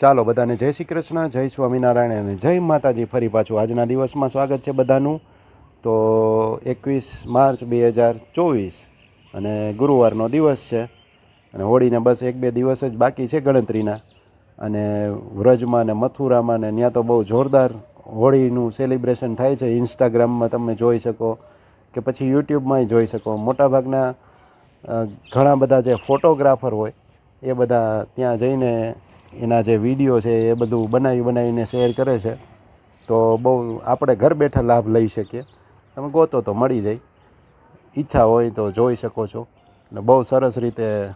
ચાલો બધાને જય શ્રી કૃષ્ણ, જય સ્વામિનારાયણ અને જય માતાજી. ફરી પાછું આજના દિવસમાં સ્વાગત છે બધાનું. તો એકવીસ માર્ચ બે હજાર ચોવીસ અને ગુરુવારનો દિવસ છે અને હોળીને બસ એક બે દિવસ જ બાકી છે ગણતરીના. અને વ્રજમાં ને મથુરામાં ને ત્યાં તો બહુ જોરદાર હોળીનું સેલિબ્રેશન થાય છે. ઇન્સ્ટાગ્રામમાં તમે જોઈ શકો કે પછી યુટ્યુબમાંય જોઈ શકો. મોટાભાગના ઘણા બધા જે ફોટોગ્રાફર હોય એ બધા ત્યાં જઈને એના જે વીડિયો છે એ બધું બનાવી બનાવીને શેર કરે છે. તો બહુ આપણે ઘર બેઠા લાભ લઈ શકીએ. તમે ગોતો તો મળી જાય. ઈચ્છા હોય તો જોઈ શકો છો. અને બહુ સરસ રીતે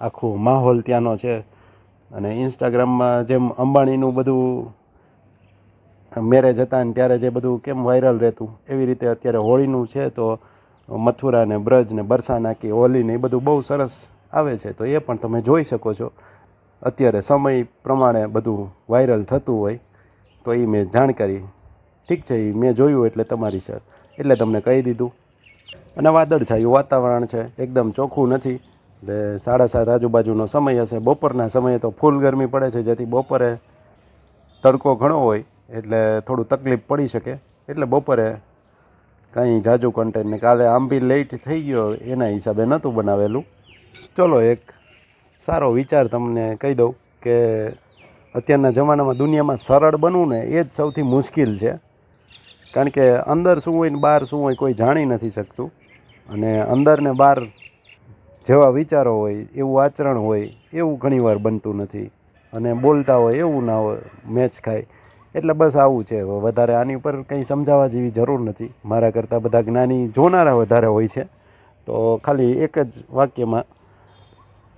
આખું માહોલ ત્યાંનો છે. અને ઇન્સ્ટાગ્રામમાં જેમ અંબાણીનું બધું મેરેજ હતા ને ત્યારે જે બધું કેમ વાયરલ રહેતું, એવી રીતે અત્યારે હોળીનું છે તો મથુરા ને બ્રજ ને બરસાનાકી, હોલી ને એ બધું બહુ સરસ આવે છે. તો એ પણ તમે જોઈ શકો છો. અત્યારે સમય પ્રમાણે બધું વાયરલ થતું હોય, તો એ મેં જાણકારી, ઠીક છે એ મેં જોયું એટલે તમારી સર એટલે તમને કહી દીધું. અને વાદળછાયું વાતાવરણ છે, એકદમ ચોખ્ખું નથી. એટલે સાડા સાત આજુબાજુનો સમય હશે, બપોરના સમયે તો ફૂલ ગરમી પડે છે, જેથી બપોરે તડકો ઘણો હોય, એટલે થોડું તકલીફ પડી શકે. એટલે બપોરે કંઈ જાજુ કન્ટેન્ટ ને કાલે આમ બી લેટ થઈ ગયો, એના હિસાબે નહોતું બનાવેલું. ચલો એક સારો વિચાર તમને કહી દઉં કે અત્યારના જમાનામાં દુનિયામાં સરળ બનવું ને એ જ સૌથી મુશ્કેલ છે. કારણ કે અંદર શું હોય ને બહાર શું હોય કોઈ જાણી નથી શકતું. અને અંદર ને બહાર જેવા વિચારો હોય, એવું આચરણ હોય, એવું ઘણીવાર બનતું નથી. અને બોલતા હોય, એવું ના હોય, મેચ ખાય. એટલે બસ આવું છે. વધારે આની ઉપર કંઈ સમજાવવા જેવી જરૂર નથી. મારા કરતાં બધા જ્ઞાની જોનારા વધારે હોય છે. તો ખાલી એક જ વાક્યમાં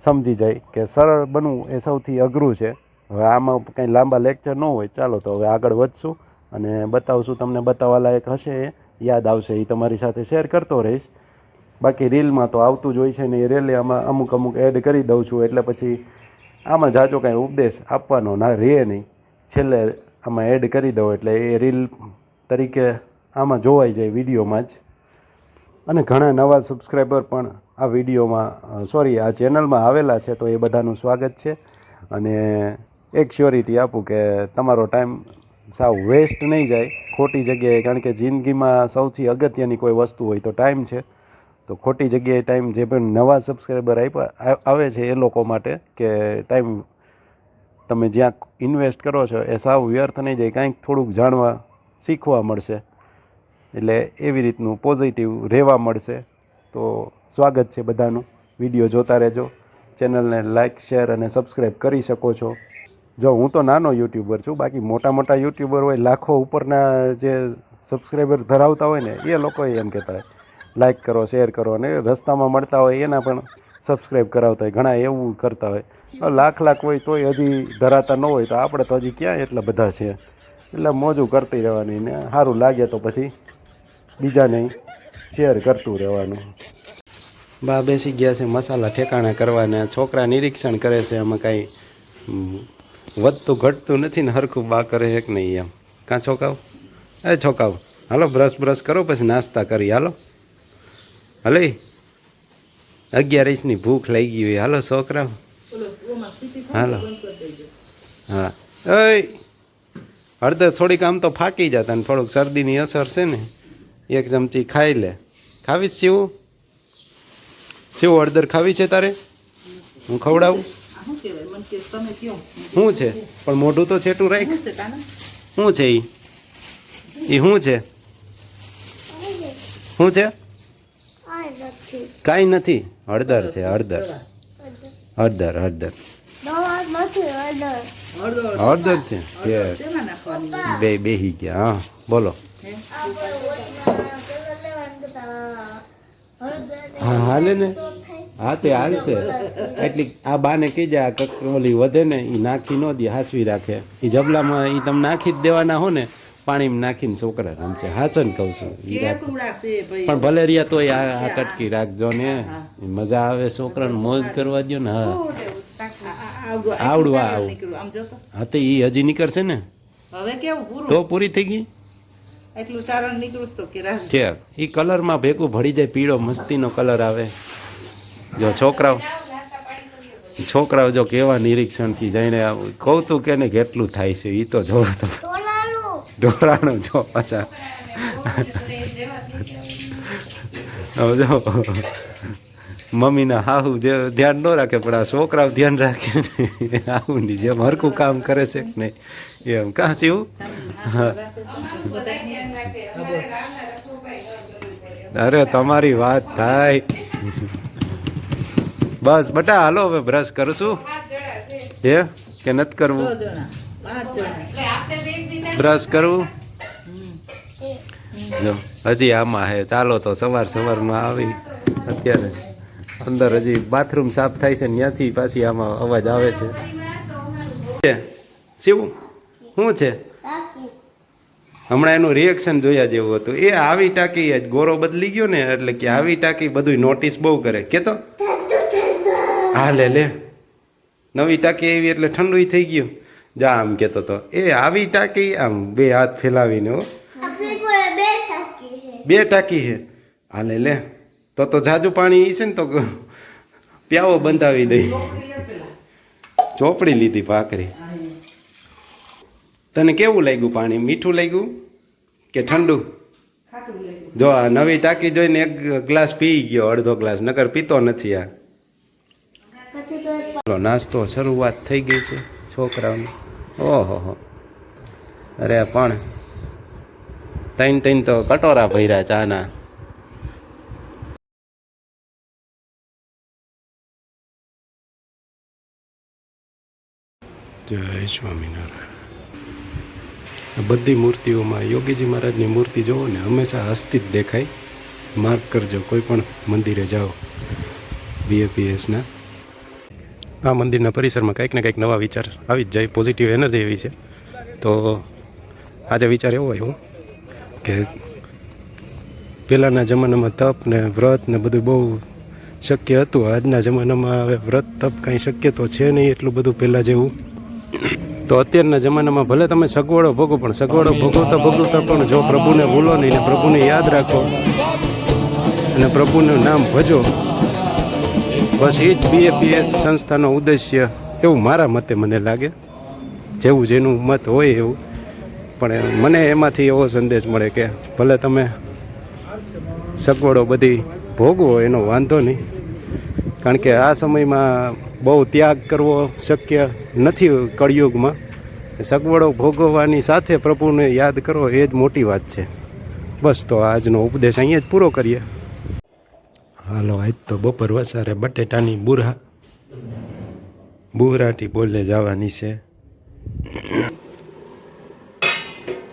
સમજી જાય કે સરળ બનવું એ સૌથી અઘરું છે. હવે આમાં કંઈ લાંબા લેક્ચર ન હોય, ચાલો તો હવે આગળ વધશું અને બતાવશું તમને બતાવવા લાયક હશે એ. યાદ આવશે એ તમારી સાથે શેર કરતો રહીશ. બાકી રીલમાં તો આવતું જ હોય છે ને એ રેલે આમાં અમુક અમુક એડ કરી દઉં છું એટલે પછી આમાં જાજો કાંઈ ઉપદેશ આપવાનો ના રહે નહીં. છેલ્લે આમાં એડ કરી દઉં એટલે એ રીલ તરીકે આમાં જોવાઈ જાય વિડીયોમાં જ. અને ઘણા નવા સબસ્ક્રાઈબર પણ આ વિડીયોમાં સોરી આ ચેનલમાં આવેલા છે, તો એ બધાનું સ્વાગત છે. અને એક શ્યોરિટી આપું કે તમારો ટાઈમ સાવ વેસ્ટ નહીં જાય. ખોટી જગ્યાએ, કારણ કે જિંદગીમાં સૌથી અગત્યની કોઈ વસ્તુ હોય તો ટાઈમ છે. તો ખોટી જગ્યાએ ટાઈમ જે પણ નવા સબસ્ક્રાઈબર આપ્યા આવે છે એ લોકો માટે કે ટાઈમ તમે જ્યાં ઇન્વેસ્ટ કરો છો એ સાવ વ્યર્થ નહીં જાય. કાંઈક થોડુંક જાણવા શીખવા મળશે. એટલે એવી રીતનું પોઝિટિવ રહેવા મળશે. તો સ્વાગત છે બધાનું. વીડિયો જોતા રહેજો. ચેનલને લાઇક શેર અને સબસ્ક્રાઈબ કરી શકો છો. જો હું તો નાનો યુટ્યુબર છું, બાકી મોટા મોટા યુટ્યુબર હોય, લાખો ઉપરના જે સબસ્ક્રાઈબર ધરાવતા હોય ને, એ લોકોએ એમ કહેતા હોય. લાઇક કરો, શેર કરો અને રસ્તામાં મળતા હોય, એના પણ સબસ્ક્રાઈબ કરાવતા હોય, ઘણા એવું કરતા હોય. લાખ લાખ હોય તોય હજી ધરાતા ન હોય, તો આપણે તો હજી ક્યાં એટલા બધા છે એટલે મોજું કરતી રહેવાની ને, સારું લાગે તો પછી બીજાને શેર કરતું રહેવાનું. બા બેસી ગયા છે મસાલા ઠેકાણા કરવાના, છોકરા નિરીક્ષણ કરે છે એમાં કાંઈ વધતું ઘટતું નથી ને હરખું બા કરે છે કે નહીં એમ. કાં છોકાવ? એ છોકાવ. હાલો બ્રશ બ્રશ કરો, પછી નાસ્તા કરી. હાલો. હલે અગિયાર ઇંચની ભૂખ લાગી હોય. હાલો, છોકરાઓ. હાલો. હા. ઓય. હળદર થોડીક આમ તો ફાકી જતા ને થોડુંક શરદીની અસર છે ને, એક ચમચી ખાઈ લે. ખાવીશ? શિવ શિવ હળદર ખાવી છે તારે? હું ખવડાવું? શું છે? પણ મોઢું તો છેટું રાખ. શું છે એ એ શું છે? શું છે? કાંઈ નથી. હળદર છે હળદર. હળદર હળદર. હળદર છે? બે બેહી ગયા. હા બોલો. હે? હાલે ને. હા તે હાલશે એટલી આ બાને કીજે આ કકરોલી વધે ને એ નાખી ન દે હાસવી રાખે. એ જબલામાં એ તમે નાખી જ દેવાના હો ને પાણીમાં નાખીને છોકરા રમશે. હાસન કહું છું. પણ ભલે રહ્યા તોય આ કટકી રાખજો ને. મજા આવે છોકરાને મોજ કરવા દો ને હા. આવડું આવું. તો હા તો એ હજી નીકળશે ને? તો પૂરી થઈ ગઈ? એટલું ચારણ નીકળું તો કે રાહ એ કલરમાં ભેગું ભળી જાય પીળો મસ્તીનો કલર આવે. જો છોકરાઓ છોકરાઓ જો કેવા નિરીક્ષણથી જઈને આવું કૌતુક એને કેટલું થાય છે એ તો જો તો ઢોરાણું જો પાછા. હવે જો મમ્મીના હાહુ જે ધ્યાન ન રાખે પણ આ છોકરાઓ ધ્યાન રાખે આવું હાહુની જેમ હરખું કામ કરે છે કે નહીં? એમ કાં ચીવું અરે તમારી વાત થાય બસ બટા હાલો હવે બ્રશ કરશું હે કે નથી કરવું બ્રશ કરવું જો હજી આમાં હે ચાલો તો સવાર સવારમાં આવી અત્યારે અંદર હજી બાથરૂમ સાફ થાય છે ત્યાંથી પાછી આમાં અવાજ આવે છે છે શિવ શું છે? હમણાં એનું રિએક્શન જોયા જેવું હતું. એ આવી ટાંકી ગોરો બદલી ગયો ને એટલે કે આવી ટાંકી બધું નોટિસ બહુ કરે. કેતો? હા લે. લે નવી ટાંકી એવી એટલે ઠંડુ થઈ ગયું. જા આમ કેતો તો. એ આવી ટાંકી આમ બે હાથ ફેલાવીને હો. બે ટાંકી છે. હાલે લે. તો તો જાજુ પાણી છે ને તો પ્યાવો બંધાવી દઈ ચોપડી લીધી ભાખરી. તને કેવું લાગ્યું પાણી? મીઠું લાગ્યું કે ઠંડુ? જો આ નવી ટાંકી જોઈને એક ગ્લાસ પી ગયો, અડધો ગ્લાસ. નકર પીતો નથી આ. ચાલો, નાસ્તો શરૂઆત થઈ ગઈ છે છોકરાઓની. ઓહો હો. અરે પણ તૈન તૈન તો કટોરા ભર્યા ચાના. જય સ્વામિનારાયણ. બધી મૂર્તિઓમાં યોગીજી મહારાજની મૂર્તિ જોવો ને હંમેશા હસ્તી જ દેખાય. માર્ક કરજો, કોઈ પણ મંદિરે જાઓ. બીએપીએસના આ મંદિરના પરિસરમાં કંઈક ને કંઈક નવા વિચાર આવી જ જાય પોઝિટિવ એનર્જી એવી છે. તો આજે વિચાર એવો આવ્યો કે પહેલાંના જમાનામાં તપ ને વ્રત ને બધું બહુ શક્ય હતું. આજના જમાનામાં હવે વ્રત, તપ કાંઈ શક્ય તો છે નહીં એટલું બધું પહેલાં જેવું. તો અત્યારના જમાનામાં ભલે તમે સગવડો ભોગો પણ સગવડો ભોગવતા ભોગવતા પણ જો પ્રભુને ભૂલો નહીં પ્રભુને યાદ રાખો અને પ્રભુનું નામ ભજો, બસ એ જ બીએપીએસ સંસ્થાનો ઉદ્દેશ્ય એવું મારા મતે મને લાગે. જેવું જેનું મત હોય એવું. પણ મને એમાંથી એવો સંદેશ મળે કે ભલે તમે સગવડો બધી ભોગવો, એનો વાંધો નહીં. કારણ કે આ સમયમાં બહુ ત્યાગ કરવો શક્ય નથી કળિયુગમાં. સગવડો ભોગવવાની સાથે પ્રભુને યાદ કરો, એ જ મોટી વાત છે. બસ તો આજનો ઉપદેશ અહીંયા જ પૂરો કરીએ. હાલો, આજ તો બપોર વસારે બટેટાની બુરા. બુરાટી બોલે જવાની છે.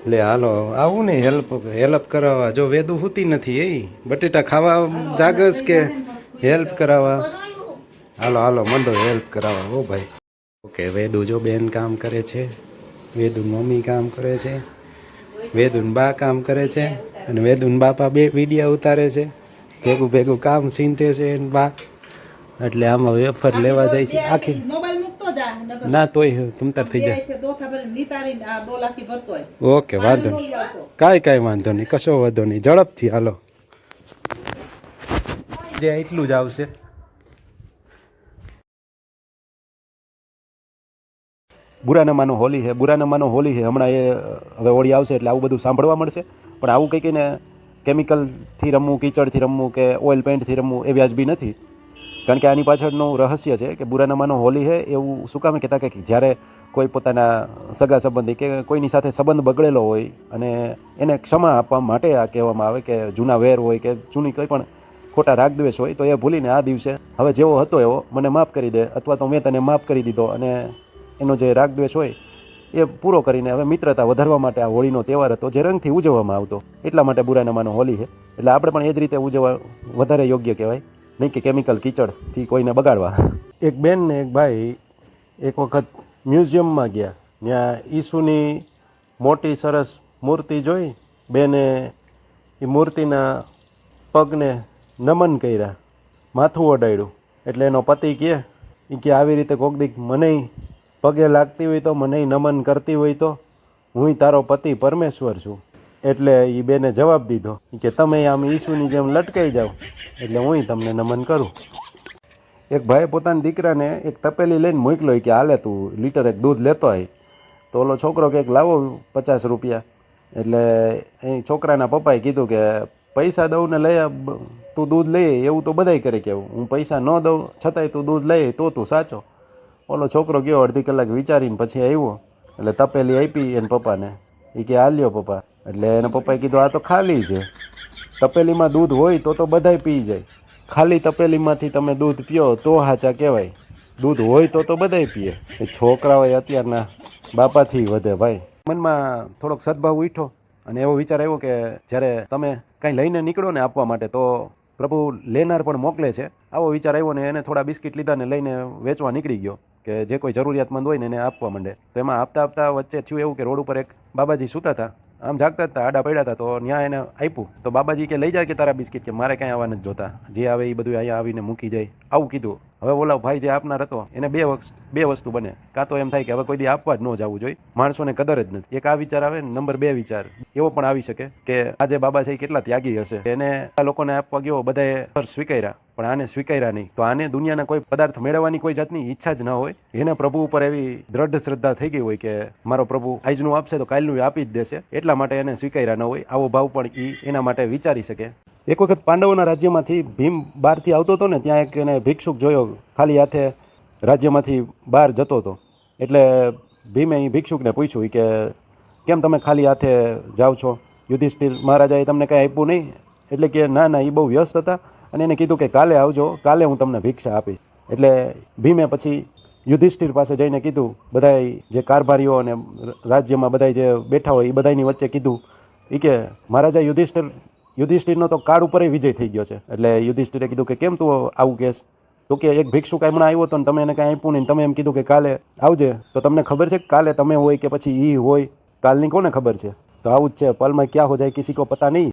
લે, હાલો, આવું ને હેલ્પ હેલ્પ કરાવવા. જો વેદું હોતી નથી એ, બટેટા ખાવા જાગસ કે હેલ્પ કરાવવા? હાલો હાલો મંડો હેલ્પ કરાવવા. ઓ ભાઈ. ઓકે વેદુ જો બેન કામ કરે છે વેદુન મમ્મી કામ કરે છે વેદુન બા કામ કરે છે અને વેદુન બાપા બે વિડીયા ઉતારે છે ભેગું ભેગું કામ સીનતે છે બા. એટલે આમાં વેફર લેવા જાય છે આખી. ના તોય તમતાર થઈ જાય. ઓકે વાંધો નહીં કાંઈ કાંઈ વાંધો નહીં કશો વાંધો નહીં ઝડપથી હાલો. જે એટલું જ આવશે. બુરાનામાનો હોલી છે બુરાનામાનો હોલી છે હમણાં એ, હવે હોળી આવશે એટલે આવું બધું સાંભળવા મળશે. પણ આવું કંઈક એને કેમિકલથી રમવું, કીચડથી રમવું કે ઓઇલ પેઇન્ટથી રમવું એ વ્યાજબી નથી. કારણ કે આની પાછળનું રહસ્ય છે કે બુરાનામાનો હોલી છે એવું શું કામે કહેતા કે જ્યારે કોઈ પોતાના સગા સંબંધી કે કોઈની સાથે સંબંધ બગડેલો હોય અને એને ક્ષમા આપવા માટે આ કહેવામાં આવે કે જૂના વેર હોય કે જૂની કોઈ પણ ખોટા રાગદ્વેષ હોય તો એ ભૂલીને આ દિવસે હવે જેવો હતો એવો મને માફ કરી દે અથવા તો મેં તને માફ કરી દીધો અને એનો જે રાગદ્વેષ હોય, એ પૂરો કરીને હવે મિત્રતા વધારવા માટે આ હોળીનો તહેવાર હતો, જે રંગથી ઉજવવામાં આવતો. એટલા માટે બુરાનામાનો હોલી છે. એટલે આપણે પણ એ જ રીતે ઉજવવા, વધારે યોગ્ય કહેવાય. નહીં કે કેમિકલ કીચડથી કોઈને બગાડવા. એક બેન ને એક ભાઈ એક વખત મ્યુઝિયમમાં ગયા. ત્યાં ઈસુની મોટી સરસ મૂર્તિ જોઈ. બેને એ મૂર્તિના પગને નમન કર્યા. માથું ઓડાડ્યું એટલે એનો પતિ કહે એ કે આવી રીતે કોક દીક મને પગે લાગતી હોય તો મને નમન કરતી હોય તો હું તારો પતિ પરમેશ્વર છું. એટલે એ બેને જવાબ દીધો કે તમે આમ ઈસુની જેમ લટકાઈ જાઓ, એટલે હું તમને નમન કરું. એક ભાઈએ પોતાના દીકરાને એક તપેલી લઈને મૂકલો કે હાલે તું, લીટર એક દૂધ લેતો આય. તો ઓલો છોકરો કંઈક લાવો પચાસ રૂપિયા. એટલે એ છોકરાના પપ્પાએ કીધું કે, પૈસા દઉં ને લઈ તું દૂધ લઈ એવું તો બધાય કરે કે, હું પૈસા ન દઉં, છતાંય તું દૂધ લઈ તો તું સાચો. ઓલો છોકરો ગયો અડધી કલાક વિચારીને પછી આવ્યો. એટલે તપેલી આપી એને પપ્પાને. એ કે આ લ્યો પપ્પા. એટલે એના પપ્પાએ કીધું, આ તો ખાલી છે. તપેલીમાં દૂધ હોય તો તો બધાય પી જાય. ખાલી તપેલીમાંથી તમે દૂધ પીઓ તો હાચા કહેવાય. દૂધ હોય તો તો બધાય પીએ. એ હોય અત્યારના બાપાથી વધે ભાઈ. મનમાં થોડોક સદભાવ ઉઠો અને એવો વિચાર આવ્યો કે જ્યારે તમે કાંઈ લઈને નીકળો ને આપવા માટે, તો પ્રભુ લેનાર પણ મોકલે છે. આવો વિચાર આવ્યો ને એને થોડા બિસ્કિટ લીધા ને લઈને વેચવા નીકળી ગયો. કે જે કોઈ જરૂરિયાતમંદ હોય ને એને આપવા માંડે. તો એમાં આપતા આપતા વચ્ચે થયું એવું કે રોડ ઉપર એક બાબાજી સૂતા હતા. આમ જાગતા હતા, આડા પડ્યા હતા, તો ત્યાં એને આપ્યું. તો બાબાજી કે, લઈ જાય કે તારા બિસ્કિટ કે મારે કાંઈ આવવા નથી જોતા. જે આવે એ બધું અહીંયા આવીને મૂકી જાય. આવું કીધું. હવે ઓલા ભાઈ જે આપનાર હતો, એને બે વખત બે વસ્તુ બને. કાં તો એમ થાય કે હવે કોઈ દી આપવા જ ન જવું જોઈએ. માણસોને કદર જ નથી. એક આ વિચાર આવે નંબર બે વિચાર. એવો પણ આવી શકે કે આજે બાબા છે કેટલા ત્યાગી હશે. એને આ લોકોને આપવા ગયો, બધાએ સ્વીકાર્યા. પણ આને સ્વીકાર્યા નહીં. તો આને દુનિયાના કોઈ પદાર્થ મેળવવાની કોઈ જાતની ઈચ્છા જ ન હોય. એને પ્રભુ ઉપર એવી દ્રઢ શ્રદ્ધા થઈ ગઈ હોય કે મારો પ્રભુ આજનું આપશે તો કાલનું આપી જ દેશે. એટલા માટે એને સ્વીકાર્યા ન હોય. આવો ભાવ પણ એ એના માટે વિચારી શકે. એક વખત પાંડવોના રાજ્યમાંથી ભીમ બહારથી આવતો હતો ને, ત્યાં એક એને ભિક્ષુક જોયો, ખાલી હાથે રાજ્યમાંથી બહાર જતો હતો. એટલે ભીમે એ ભિક્ષુકને પૂછ્યું કે, કેમ તમે ખાલી હાથે જાઓ છો? યુધિષ્ઠિર મહારાજાએ તમને કાંઈ આપ્યું નહીં? એટલે કે, ના ના એ બહુ વ્યસ્ત હતા. અને એને કીધું કે કાલે આવજો, કાલે હું તમને ભિક્ષા આપીશ. એટલે ભીમે પછી યુધિષ્ઠિર પાસે જઈને કીધું, બધાય જે કારભારીઓ અને રાજ્યમાં બધાય જે બેઠા હોય એ બધાની વચ્ચે કીધું એ કે, મહારાજા, યુધિષ્ઠિર, યુધિષ્ઠિરનો તો કાળ ઉપર વિજય થઈ ગયો છે. એટલે યુધિષ્ઠિરે કીધું કે, કેમ તું આવું કહેશ? તો કે એક ભિક્ષુક હમણાં આવ્યો હતો ને તમે એને કાંઈ આપ્યું નહીં તમે એમ કીધું કે, કાલે આવજે. તો તમને ખબર છે કે કાલે તમે હોય કે પછી એ હોય? કાલની કોને ખબર છે? તો આવું જ છે. પલમાં ક્યાં હો જાય, કિસી કો પતા નહીં.